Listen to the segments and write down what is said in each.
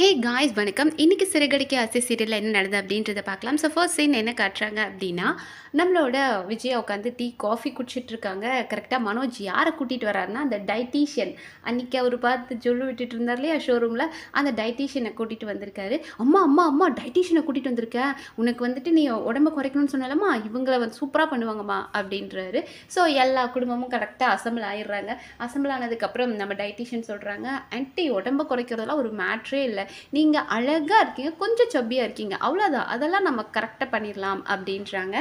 Hey guys வணக்கம். இன்னைக்கு சிறுகடிக்க அசி சீரியலில் என்ன நடந்தது அப்படின்றத பார்க்கலாம். ஸோ ஃபர்ஸ்ட் சீன் என்ன காட்டுறாங்க அப்படின்னா நம்மளோட விஜயா உட்காந்து டீ காஃபி குடிச்சிட்டு இருக்காங்க. கரெக்டாக மனோஜ் யாரை கூட்டிகிட்டு வராருன்னா அந்த டைட்டீஷியன் அன்றைக்கி அவர் பார்த்து ஜொல்லு விட்டுட்டு இருந்தார் இல்லையா ஷோரூமில் அந்த டைட்டீஷியனை கூட்டிகிட்டு வந்திருக்காரு. அம்மா அம்மா அம்மா டைட்டீஷியனை கூட்டிகிட்டு வந்திருக்கேன் உனக்கு வந்துட்டு நீ உடம்ப குறைக்கணும்னு சொன்னாலம்மா இவங்கள வந்து சூப்பராக பண்ணுவாங்கம்மா அப்படின்றாரு. ஸோ எல்லா குடும்பமும் கரெக்டாக அசம்பிள் ஆயிடுறாங்க. அசம்பிள் ஆனதுக்கப்புறம் நம்ம டைட்டீஷியன் சொல்கிறாங்க ஆன்ட்டி உடம்ப குறைக்கிறதெல்லாம் ஒரு மேட்ரே இல்லை. நீங்கள் அழகாக இருக்கீங்க கொஞ்சம் சொப்பியாக இருக்கீங்க அவ்வளோதான் அதெல்லாம் நம்ம கரெக்டாக பண்ணிடலாம் அப்படின்றாங்க.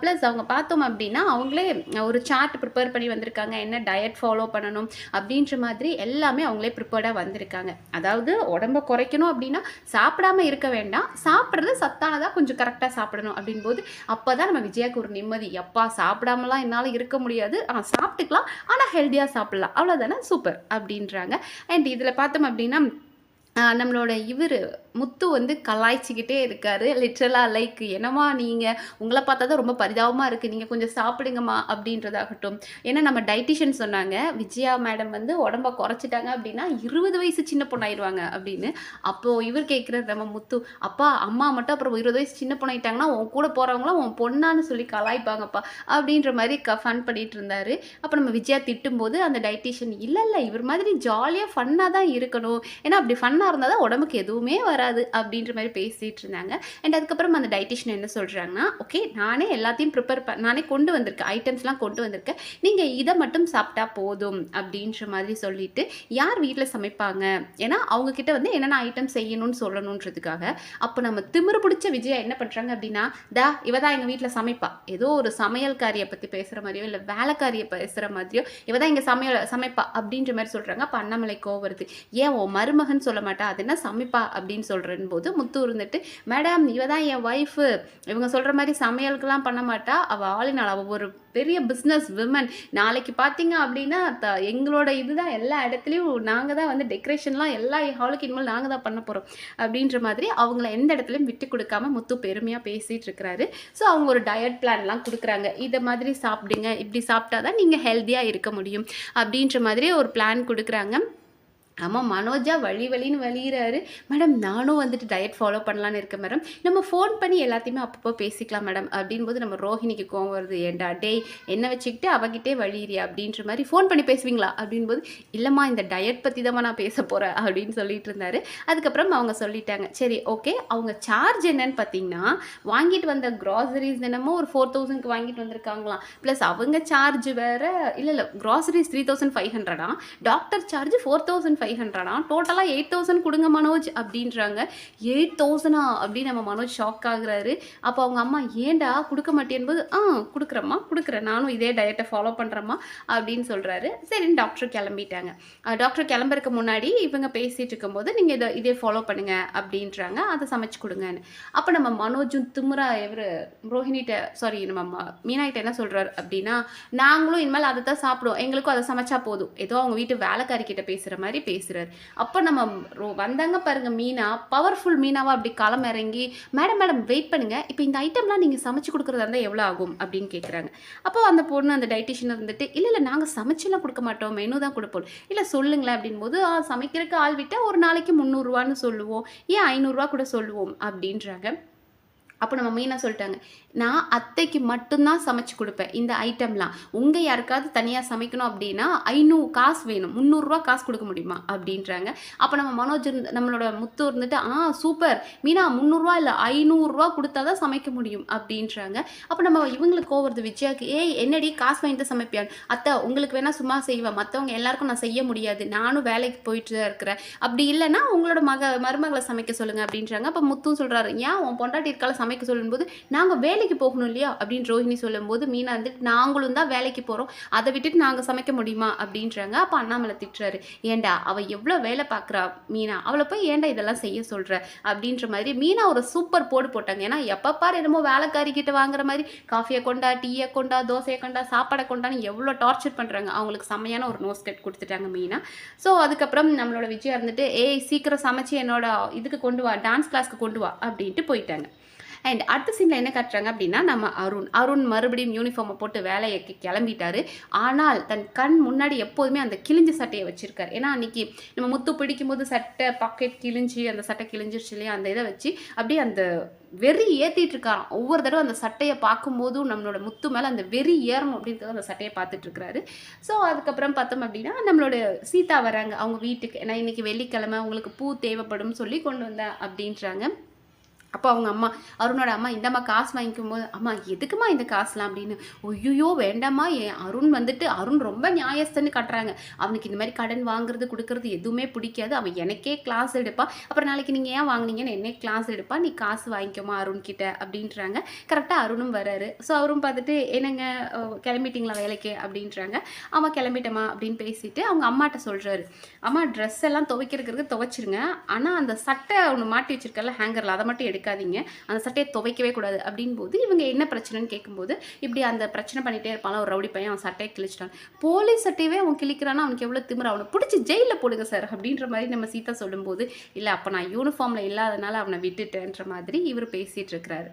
ப்ளஸ் அவங்க பார்த்தோம் அப்படின்னா அவங்களே ஒரு சார்ட் ப்ரிப்பேர் பண்ணி வந்திருக்காங்க. என்ன டயட் ஃபாலோ பண்ணணும் அப்படின்ற மாதிரி எல்லாமே அவங்களே ப்ரிப்பேர்டாக வந்திருக்காங்க. அதாவது உடம்ப குறைக்கணும் அப்படின்னா சாப்பிடாம இருக்க வேண்டாம். சாப்பிட்றது சத்தானதாக கொஞ்சம் கரெக்டாக சாப்பிடணும் அப்படின் போது அப்போ தான் நம்ம விஜயாக்கு ஒரு நிம்மதி. எப்பா சாப்பிடாமலாம் என்னால் இருக்க முடியாது. ஆனால் சாப்பிட்டுக்கலாம். ஆனால் ஹெல்த்தியாக சாப்பிட்லாம். அவ்வளோதானே சூப்பர் அப்படின்றாங்க. அண்ட் இதில் பார்த்தோம் அப்படின்னா நம்மளோட இவர் முத்து வந்து கலாய்ச்சிக்கிட்டே இருக்காரு. லிட்ரலாக லைக் என்னம்மா நீங்கள் உங்களை பார்த்தா தான் ரொம்ப பரிதாபமாக இருக்குது நீங்கள் கொஞ்சம் சாப்பிடுங்கம்மா அப்படின்றதாகட்டும். ஏன்னா நம்ம டைட்டிஷியன் சொன்னாங்க விஜயா மேடம் வந்து உடம்ப குறைச்சிட்டாங்க அப்படின்னா இருபது வயசு சின்ன பொண்ணாயிருவாங்க அப்படின்னு. அப்போது இவர் கேட்குறது நம்ம முத்து அப்பா அம்மா மட்டும் அப்புறம் இருபது வயசு சின்ன பொண்ணாயிட்டாங்கன்னா உன் கூட போகிறவங்களாம் உன் பொண்ணான்னு சொல்லி கலாய்ப்பாங்கப்பா அப்படின்ற மாதிரி க ஃபன் பண்ணிட்டு இருந்தாரு. அப்போ நம்ம விஜயா திட்டும்போது அந்த டைட்டிஷியன் இல்லை இல்லை இவர் மாதிரி ஜாலியாக ஃபன்னாக தான் இருக்கணும். ஏன்னா அப்படி ஃபன்னாக இருந்தால் தான் உடம்புக்கு எதுவுமே வராது அப்படின்ற மாதிரி பேசிகிட்டு இருந்தாங்க அண்ட் அதுக்கப்புறம் அந்த டைட்டிஷியன் என்ன சொல்கிறாங்கன்னா ஓகே நானே எல்லாத்தையும் ப்ரிப்பேர் ப நானே கொண்டு வந்திருக்கேன். ஐட்டம்ஸ்லாம் கொண்டு வந்திருக்கேன். நீங்கள் இதை மட்டும் சாப்பிட்டா போதும் அப்படின்ற மாதிரி சொல்லிட்டு யார் வீட்டில் சமைப்பாங்க? ஏன்னா அவங்கக்கிட்ட வந்து என்னென்ன ஐட்டம் செய்யணும்னு சொல்லணுன்றதுக்காக அப்போ நம்ம திமிரு பிடிச்ச விஜயா என்ன பண்ணுறாங்க அப்படின்னா தா இவ தான் எங்கள் வீட்டில் சமைப்பா. ஏதோ ஒரு சமையல்காரியை பற்றி பேசுகிற மாதிரியோ இல்லை வேலைக்காரியை பேசுகிற மாதிரியோ இவ தான் இங்கே சமையல் சமைப்பா. அப்படின்ற மாதிரி சொல்கிறாங்க அப்போ அண்ணாமலை கோவருது ஏன் உன் மருமகன் சொல்ல மாட்டா? அது என்ன சமைப்பா? அப்படின்னு சொல்கிறேன் போது முத்து இருந்துட்டு மேடம் இவ தான் என் ஒய்ஃபு இவங்க சொல்கிற மாதிரி சமையலுக்கெல்லாம் பண்ண மாட்டா. அவள் ஆளினால் அவள் ஒரு பெரிய பிஸ்னஸ் விமன் நாளைக்கு பார்த்தீங்க அப்படின்னா த எங்களோட இதுதான் எல்லா இடத்துலையும் நாங்கள் தான் வந்து டெக்கரேஷன்லாம் எல்லா ஹாலுக்கு இனிமேல் நாங்கள் தான் பண்ண போகிறோம் அப்படின்ற மாதிரி அவங்கள எந்த இடத்துலையும் விட்டு கொடுக்காம முத்து பெருமையாக பேசிகிட்டு இருக்கிறாரு. ஸோ அவங்க ஒரு டயட் பிளான்லாம் கொடுக்குறாங்க. இதை மாதிரி சாப்பிடுங்க. இப்படி சாப்பிட்டா தான் நீங்கள் ஹெல்த்தியாக இருக்க முடியும். அப்படின்ற மாதிரி ஒரு பிளான் கொடுக்குறாங்க. ஆமாம் மனோஜா வழி வழின்னு வழிகிறாரு மேடம் நானும் வந்துட்டு டயட் ஃபாலோ பண்ணலான்னு இருக்கேன் மேடம். நம்ம ஃபோன் பண்ணி எல்லாத்தையுமே அப்பப்போ பேசிக்கலாம் மேடம். அப்படின்போது நம்ம ரோஹிணிக்கு கோவம் வருது. ஏண்டா டேய் என்ன வச்சுக்கிட்டு அவகிட்டே வழியிறியா? அப்படின்ற மாதிரி ஃபோன் பண்ணி பேசுவீங்களா? அப்படின்போது இல்லைம்மா இந்த டயட் பற்றி தான் நான் பேச போகிறேன் அப்படின்னு சொல்லிட்டு இருந்தாரு. அதுக்கப்புறம் அவங்க சொல்லிட்டாங்க. சரி ஓகே அவங்க சார்ஜ் என்னன்னு பார்த்தீங்கன்னா வாங்கிட்டு வந்த க்ராசரிஸ் என்னமோ ஒரு ஃபோர் தௌசண்ட்க்கு வாங்கிட்டு வந்திருக்காங்களாம். ப்ளஸ் அவங்க சார்ஜ் வேறு இல்லை இல்லை groceries three thousand five ஹண்ட்ரடா doctor charge four thousand five ஹண்ட்ரடா டோட்டலாக எயிட் தௌசண்ட் கொடுங்க மனோஜ் அப்படின்றாங்க. எயிட் தௌசண்டா அப்படின்னு நம்ம மனோஜ் ஷாக் ஆகுறாரு. அப்போ அவங்க அம்மா ஏன்டா? கொடுக்க மாட்டேன்போது? ஆ கொடுக்குறம்மா கொடுக்குறேன். நானும் இதே டயட்டை ஃபாலோ பண்ணுறேம்மா அப்படின்னு சொல்கிறாரு சரின்னு டாக்டர் கிளம்பிட்டாங்க. டாக்டர் கிளம்புறதுக்கு முன்னாடி இவங்க பேசிகிட்டு இருக்கும்போது நீங்கள் இதை இதே ஃபாலோ பண்ணுங்க அப்படின்றாங்க. அதை சமைச்சு கொடுங்கன்னு. அப்போ நம்ம மனோஜும் திமுறா இவர் ரோஹினிட்ட சாரி நம்ம ம- மீனாகிட்ட என்ன சொல்கிறாரு அப்படின்னா நாங்களும் இனிமேல் அதை தான் சாப்பிடுவோம். எங்களுக்கும் அதை சமைச்சா போதும். ஏதோ அவங்க வீட்டு வேலைக்காரி கிட்ட பேசுகிற மாதிரி பேசுகிறாரு அப்போ நம்ம ரோ- வந்தாங்க பாருங்கள் மீனா. பவர்ஃபுல் மீனாவாக அப்படி களம் இறங்கி மேடம் மேடம் வெயிட் பண்ணுங்கள் இப்போ இந்த ஐட்டம்லாம் நீங்கள் சமைச்சு கொடுக்குறதா இருந்தால் எவ்வளோ ஆகும்? அப்படின்னு கேட்குறாங்க அப்போ அந்த பொண்ணு அந்த டைட்டிஷியன் இருந்துட்டு இல்லை இல்லை நாங்கள் சமைச்செல்லாம் கொடுக்க மாட்டோம். மெனு தான் கொடுப்போம். இல்லை சொல்லுங்களேன். அப்படின்போது சமைக்கிறதுக்கு ஆள் விட்டால் ஒரு நாளைக்கு முந்நூறுரூவான்னு சொல்லுவோம். ஏன் ஐநூறுரூவா கூட சொல்லுவோம்? அப்படின்றாங்க. அப்போ நம்ம மீனா சொல்லிட்டாங்க நான் அத்தைக்கு மட்டும்தான் சமைச்சு கொடுப்பேன் இந்த ஐட்டம்லாம். உங்கள் யாருக்காவது தனியாக சமைக்கணும் அப்படின்னா ஐநூறு காசு வேணும் முந்நூறுரூவா காசு கொடுக்க முடியுமா? அப்படின்றாங்க. அப்போ நம்ம மனோஜ் நம்மளோட முத்து இருந்துட்டு ஆ சூப்பர். மீனா முந்நூறுரூவா இல்லை ஐநூறுரூவா கொடுத்தா தான் சமைக்க முடியும். அப்படின்றாங்க. அப்போ நம்ம இவங்களுக்கு கோவருது விஜயாக்கு ஏய் என்னடி காசு வாங்கிட்டு சமைப்பியான் அத்தை உங்களுக்கு வேணால் சும்மா செய்வேன் மற்றவங்க எல்லாருக்கும் நான் செய்ய முடியாது நானும் வேலைக்கு போயிட்டு தான் இருக்கிறேன். அப்படி இல்லைன்னா உங்களோட மக மருமகளை சமைக்க சொல்லுங்கள் அப்படின்றாங்க. அப்போ முத்தும் சொல்கிறாரு ஏன் உன் பொண்டாட்டி இருக்கால சமைக்க சொல்லும்போது நாங்கள் வேலைக்கு போகணும் இல்லையா? அப்படின்னு ரோஹிணி சொல்லும்போது மீனா வந்துட்டு நாங்களும் தான் வேலைக்கு போகிறோம் அதை விட்டுட்டு நாங்கள் சமைக்க முடியுமா? அப்படின்றாங்க. அப்போ அண்ணாமலை திட்டுறாரு. ஏண்டா அவள் எவ்வளோ வேலை பார்க்குறா மீனா? அவளை போய் ஏன்டா இதெல்லாம் செய்ய சொல்கிற அப்படின்ற மாதிரி மீனா ஒரு சூப்பர் போடு போட்டாங்க. ஏன்னா எப்போ பாரு என்னமோ வேலைக்காரி கிட்ட வாங்குற மாதிரி காஃபியை கொண்டா டீயை கொண்டா தோசையை கொண்டா சாப்பாடை கொண்டான்னு எவ்வளோ டார்ச்சர் பண்ணுறாங்க அவங்களுக்கு செம்மையான ஒரு நோஸ் கட் கொடுத்துட்டாங்க மீனா. ஸோ அதுக்கப்புறம் நம்மளோட விஜயா இருந்துட்டு ஏய் சீக்கிரம் சமைச்சு என்னோட இதுக்கு கொண்டு வா டான்ஸ் கிளாஸ்க்கு கொண்டு வா அப்படின்ட்டு போயிட்டாங்க. அண்ட் அடுத்த சீனில் என்ன காட்டுறாங்க அப்படின்னா நம்ம அருண் அருண் மறுபடியும் யூனிஃபார்மை போட்டு வேலையை கிளம்பிட்டாரு. ஆனால் தன் கண் முன்னாடி எப்போதுமே அந்த கிழிஞ்ச சட்டையை வச்சிருக்காரு. ஏன்னா அன்னைக்கு நம்ம முத்து பிடிக்கும்போது சட்டை பாக்கெட் கிழிஞ்சு அந்த சட்டை கிழிஞ்சிருச்சு இல்லையா அந்த இதை வச்சு அப்படியே அந்த வெறி ஏற்றிட்டு இருக்காராம். ஒவ்வொரு தடவை அந்த சட்டையை பார்க்கும்போதும் நம்மளோட முத்து மேலே அந்த வெறி ஏறணும் அப்படின்றத அந்த சட்டையை பார்த்துட்டு இருக்கிறாரு ஸோ அதுக்கப்புறம் பார்த்தோம் அப்படின்னா நம்மளோட சீதா வராங்க. அவங்க வீட்டுக்கு ஏன்னா இன்னைக்கு வெள்ளிக்கிழமை உங்களுக்கு பூ தேவைப்படும் சொல்லி கொண்டு வந்தேன் அப்படின்றாங்க. அப்போ அவங்க அம்மா அருணோட அம்மா இந்தம்மா காசு வாங்கிக்கும் போது அம்மா எதுக்குமா இந்த காசுலாம்? அப்படின்னு ஒய்யோ வேண்டாம்மா என் அருண் வந்துட்டு அருண் ரொம்ப நியாயஸ்தன்னு காட்டுறாங்க. அவனுக்கு இந்த மாதிரி கடன் வாங்குறது கொடுக்கறது எதுவுமே பிடிக்காது. அவன் எனக்கே கிளாஸ் எடுப்பான். அப்புறம் நாளைக்கு நீங்கள் ஏன் வாங்குனீங்கன்னு என்னே கிளாஸ் எடுப்பான் நீ காசு வாங்கிக்கோமா அருண் கிட்ட அப்படின்றாங்க. கரெக்டாக அருணும் வராரு. ஸோ அவரும் பார்த்துட்டு என்னங்க கிளம்பிட்டிங்களா கிளம்பிட்டீங்களா வேலைக்கு? அப்படின்றாங்க. ஆமாம் கிளம்பிட்டமா அப்படின்னு பேசிட்டு அவங்க அம்மாட்ட சொல்கிறாரு அம்மா ட்ரெஸ் எல்லாம் துவைக்கிறதுக்கு துவைச்சிருங்க. ஆனால் அந்த சட்டை ஒன்று மாட்டி வச்சிருக்கல ஹேங்கரில் அதை மட்டும் எடுக்க எடுக்காதீங்க அந்த சட்டையை துவைக்கவே கூடாது. அப்படின் போது இவங்க என்ன பிரச்சனைன்னு கேட்கும்போது இப்படி அந்த பிரச்சனை பண்ணிட்டே இருப்பான் ஒரு ரவுடி பையன் அவன் சட்டையை கிழிச்சிட்டான். போலீஸ் சட்டையவே அவன் கிழிக்கிறான்னா அவனுக்கு எவ்வளோ திமிர? அவனை பிடிச்சி ஜெயிலில் போடுங்க சார் அப்படின்ற மாதிரி நம்ம சீதா சொல்லும்போது இல்லை அப்போ நான் யூனிஃபார்மில் இல்லாதனால அவனை விட்டுட்டேன்ற மாதிரி இவர் பேசிகிட்டு இருக்கிறாரு.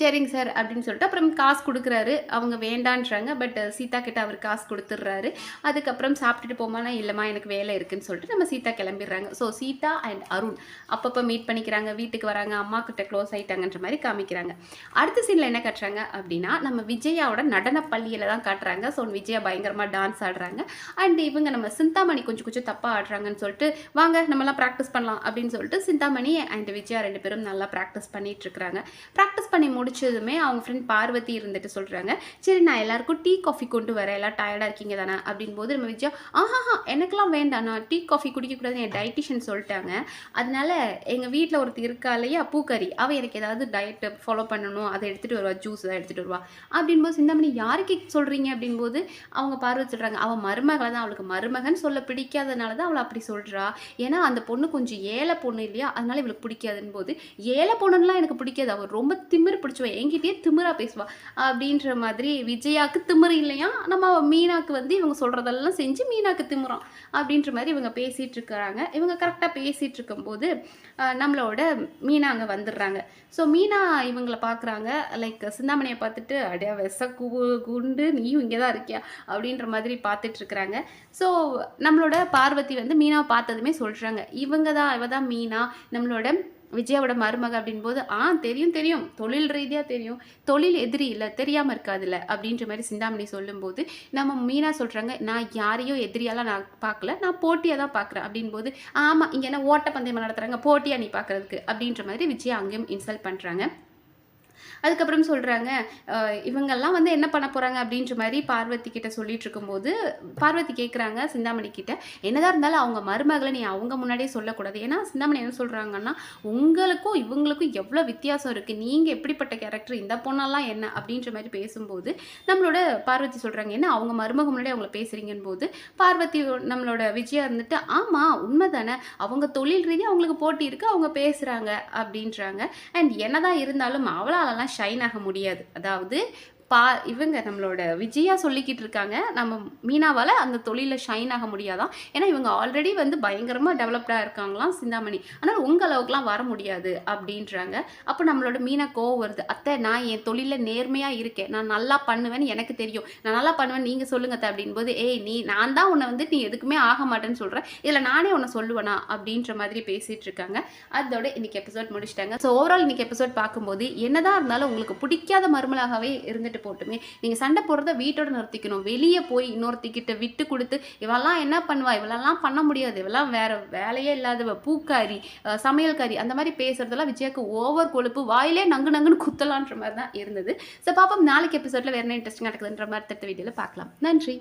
சரிங்க சார் அப்படின்னு சொல்லிட்டு அப்புறம் காசு கொடுக்குறாரு. அவங்க வேண்டான்றாங்க. பட் சீதா கிட்ட அவர் காசு கொடுத்துட்றாரு. அதுக்கப்புறம் சாப்பிட்டுட்டு போமானா இல்லைம்மா எனக்கு வேலை இருக்குன்னு சொல்லிட்டு நம்ம சீதா கிளம்பிடுறாங்க. ஸோ சீதா அண்ட் அருண் அப்பப்போ மீட் பண்ணிக்கிறாங்க. வீட்டுக்கு வராங்க. அம்மா கிட்ட க்ளோஸ் ஆயிட்டாங்கன்ற மாதிரி காமிக்கிறாங்க. அடுத்த சீனில் என்ன காட்டுறாங்க அப்படின்னா நம்ம விஜயாவோட நடன பள்ளியில் தான் காட்டுறாங்க. ஸோ விஜயா பயங்கரமாக டான்ஸ் ஆடுறாங்க. அண்ட் இவங்க நம்ம சிந்தாமணி கொஞ்சம் கொஞ்சம் தப்பாக ஆடுறாங்கன்னு சொல்லிட்டு வாங்க நம்மலாம் ப்ராக்டிஸ் பண்ணலாம். அப்படின்னு சொல்லிட்டு சிந்தாமணி அண்ட் விஜயா ரெண்டு பேரும் நல்லா ப்ராக்டிஸ் பண்ணிட்டு இருக்காங்க ப்ராக்டிஸ் பண்ணி முடிச்சதுமே அவங்க ஃப்ரெண்ட் பார்வதி இருந்துட்டு சொல்கிறாங்க சரி நான் எல்லாருக்கும் டீ காஃபி கொண்டு வரேன். எல்லாம் டயர்டாக இருக்கீங்க தானே? அப்படின் போது நம்ம விஜயா ஆஹாஹா எனக்கெல்லாம் வேண்டாம். நான் டீ காஃபி குடிக்கக்கூடாதுன்னு என் டயட்டிஷியன் சொல்லிட்டாங்க. அதனால எங்கள் வீட்டில் ஒருத்தர் இருக்கா இல்லையா பூக்கறி. அவள் எனக்கு ஏதாவது டயட்டை ஃபாலோ பண்ணணும். அதை எடுத்துகிட்டு வருவா. ஜூஸ் தான் எடுத்துகிட்டு வருவா. அப்படின்போது சிந்தாமணி யாருக்கு சொல்கிறீங்க அப்படின்போது அவங்க பார்வதி சொல்கிறாங்க அவள் மருமகளை தான். அவளுக்கு மருமகன் சொல்ல பிடிக்காதனால தான் அவளை அப்படி சொல்கிறா ஏன்னா அந்த பொண்ணு கொஞ்சம் ஏழை பொண்ணு இல்லையா? அதனால இவளுக்கு பிடிக்காதுன்னு போது ஏழை பொண்ணுலாம் எனக்கு பிடிக்காது. அவள் ரொம்ப திமிர் பிடிச்ச பிடிச்சவ? என்கிட்டயே திமிரா பேசுவா. அப்படின்ற மாதிரி விஜயாக்கு திமிரு இல்லையா? நம்ம மீனாக்கு வந்து இவங்க சொல்கிறதெல்லாம் செஞ்சு மீனாக்கு திமிரான் அப்படின்ற மாதிரி இவங்க பேசிகிட்டு இருக்கிறாங்க. இவங்க கரெக்டாக பேசிகிட்டு இருக்கும்போது நம்மளோட மீனா அங்கே வந்துடுறாங்க. ஸோ மீனா இவங்களை பார்க்குறாங்க. லைக் சிந்தாமணியை பார்த்துட்டு அடையா வெச கு குண்டு நீயும் இங்கே தான் இருக்கியா? அப்படின்ற மாதிரி பார்த்துட்டு இருக்கிறாங்க. ஸோ நம்மளோட பார்வதி வந்து மீனாவை பார்த்ததுமே சொல்கிறாங்க இவங்க தான் இவ தான் மீனா. நம்மளோட விஜயாவோட மருமக அப்படின்போது ஆ தெரியும் தெரியும். தொழில் ரீதியாக தெரியும். தொழில் எதிரி இல்லை தெரியாமல் இருக்காதுல்ல அப்படின்ற மாதிரி சிந்தாமணி சொல்லும்போது நம்ம மீனா சொல்கிறாங்க நான் யாரையும் எதிரியாலாம் நான் பார்க்கல நான் போட்டியாக தான் பார்க்குறேன் அப்படின்போது ஆமாம் இங்கே என்ன ஓட்டப்பந்தயம் நடத்துகிறாங்க போட்டியாக நீ பார்க்குறதுக்கு அப்படின்ற மாதிரி விஜயா அங்கேயும் இன்சல்ட் பண்ணுறாங்க அதுக்கப்புறம் சொல்கிறாங்க இவங்கெல்லாம் வந்து என்ன பண்ண போகிறாங்க அப்படின்ற மாதிரி பார்வதி கிட்ட சொல்லிட்டு இருக்கும்போது பார்வதி கேட்குறாங்க சிந்தாமணி கிட்ட என்னதான் இருந்தாலும் அவங்க மருமகளை நீ அவங்க முன்னாடியே சொல்லக்கூடாது. ஏன்னா சிந்தாமணி என்ன சொல்கிறாங்கன்னா உங்களுக்கும் இவங்களுக்கும் எவ்வளோ வித்தியாசம் இருக்குது நீங்கள் எப்படிப்பட்ட கேரக்டர் இந்த பொண்ணெல்லாம் என்ன? அப்படின்ற மாதிரி பேசும்போது நம்மளோட பார்வதி சொல்கிறாங்க என்ன அவங்க மருமக முன்னாடி அவங்கள பேசுகிறீங்கன்னு போது பார்வதி நம்மளோட விஜயா இருந்துட்டு ஆமாம் உண்மை தானே அவங்க தொழில் ரீதியாக அவங்களுக்கு போட்டி இருக்குது அவங்க பேசுகிறாங்க அப்படின்றாங்க. அண்ட் என்னதான் இருந்தாலும் அவளாலலாம் ஷைன் ஆக முடியாது. அதாவது பா இவங்க நம்மளோட விஜயா சொல்லிக்கிட்டு இருக்காங்க. நம்ம மீனாவால் அந்த தொழிலில் ஷைன் ஆக முடியாதான். ஏன்னா இவங்க ஆல்ரெடி வந்து பயங்கரமாக டெவலப்டாக இருக்காங்களாம் சிந்தாமணி. ஆனால் உங்கள் அளவுக்குலாம் வர முடியாது அப்படின்றாங்க. அப்போ நம்மளோட மீனா கோவம் வருது. அத்தை நான் என் தொழிலில் நேர்மையாக இருக்கேன். நான் நல்லா பண்ணுவேன்னு எனக்கு தெரியும். நான் நல்லா பண்ணுவேன் நீங்கள் சொல்லுங்க அத்தை அப்படின்போது ஏய் நீ நான் தான் உன்னை வந்து நீ எதுக்குமே ஆக மாட்டேன்னு சொல்கிறேன் இதில் நானே உன்னை சொல்லுவேனா? அப்படின்ற மாதிரி பேசிகிட்டு இருக்காங்க. அதோட இன்னைக்கு எபிசோட் முடிச்சிட்டாங்க. ஸோ ஓவரால் இன்னைக்கு எபிசோட் பார்க்கும்போது என்னதான் இருந்தாலும் உங்களுக்கு பிடிக்காத மருமலாகவே இருந்துட்டு போட்டுமே. நீங்கள் சண்டை போடுறத வீட்டோட நிறுத்திக்கணும். வெளியே போய் இன்னொருத்திக்கிட்ட விட்டு கொடுத்து இவெல்லாம் என்ன பண்ணுவா? இவளெல்லாம் பண்ண முடியாது. இவெல்லாம் வேற வேலையே இல்லாதவ பூக்காரி சமையல்காரி அந்த மாதிரி பேசுறதெல்லாம் விஜயாக்கு ஓவர் கொழுப்பு வாயிலே நங்கு நங்குன்னு குத்தலான்ற மாதிரி தான் இருந்தது. ஸோ பாப்போம் நாளைக்கு எபிசோட்ல வேற என்ன இன்ட்ரெஸ்டிங்காக நடக்குதுன்ற மாதிரி தட்ட வீடியோவில் பார்க்கலாம். நன்றி.